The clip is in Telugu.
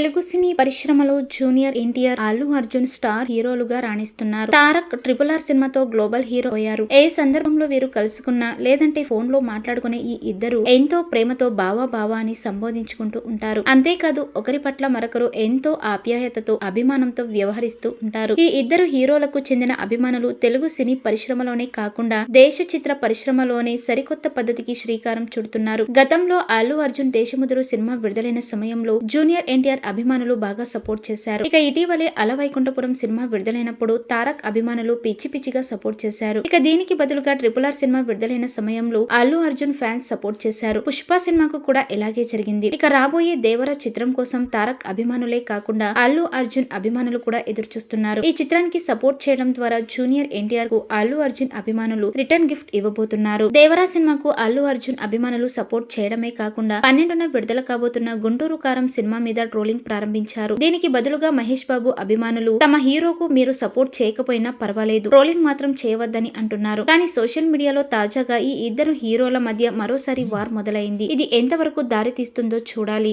తెలుగు సినీ పరిశ్రమలో జూనియర్ ఎన్టీఆర్ అల్లు అర్జున్ స్టార్ హీరోలుగా రాణిస్తున్నారు. తారక్ ట్రిపుల్ ఆర్ సినిమాతో గ్లోబల్ హీరో అయ్యారు. ఏ సందర్భంలో వీరు కలుసుకున్నా లేదంటే ఫోన్లో మాట్లాడుకునే ఈ ఇద్దరు ఎంతో ప్రేమతో బావా బావా అని సంబోధించుకుంటూ ఉంటారు. అంతేకాదు ఒకరి పట్ల మరొకరు ఎంతో ఆప్యాయతతో అభిమానంతో వ్యవహరిస్తూ ఉంటారు. ఈ ఇద్దరు హీరోలకు చెందిన అభిమానులు తెలుగు సినీ పరిశ్రమలోనే కాకుండా దేశ చిత్ర పరిశ్రమలోనే సరికొత్త పద్ధతికి శ్రీకారం చుడుతున్నారు. గతంలో అల్లు అర్జున్ దేశముదురు సినిమా విడుదలైన సమయంలో జూనియర్ ఎన్టీఆర్ అభిమానులు బాగా సపోర్ట్ చేశారు. ఇక ఇటీవలే అలవైకుంఠపురం సినిమా విడుదలైనప్పుడు తారక్ అభిమానులు పిచ్చి పిచ్చిగా సపోర్ట్ చేశారు. ఇక దీనికి బదులుగా ట్రిపుల్ ఆర్ సినిమా విడుదలైన సమయంలో అల్లు అర్జున్ ఫ్యాన్స్ సపోర్ట్ చేశారు. పుష్ప సినిమాకు కూడా ఇలాగే జరిగింది. ఇక రాబోయే దేవర చిత్రం కోసం తారక్ అభిమానులే కాకుండా అల్లు అర్జున్ అభిమానులు కూడా ఎదురు చూస్తున్నారు ఈ చిత్రానికి సపోర్ట్ చేయడం ద్వారా జూనియర్ ఎన్టీఆర్కు అల్లు అర్జున్ అభిమానులు రిటర్న్ గిఫ్ట్ ఇవ్వబోతున్నారు. దేవరా సినిమాకు అల్లు అర్జున్ అభిమానులు సపోర్ట్ చేయడమే కాకుండా పన్నెండున విడుదల కాబోతున్న గుంటూరు కారం సినిమా మీద ట్రోలింగ్ ప్రారంభించారు. దీనికి బదులుగా మహేష్ బాబు అభిమానులు తమ హీరోకు మీరు సపోర్ట్ చేయకపోయినా పర్వాలేదు. ట్రోలింగ్ మాత్రం చేయవద్దని అంటున్నారు. కానీ సోషల్ మీడియాలో తాజాగా ఈ ఇద్దరు హీరోల మధ్య మరోసారి వార్ మొదలైంది. ఇది ఎంతవరకు దారి తీస్తుందో చూడాలి.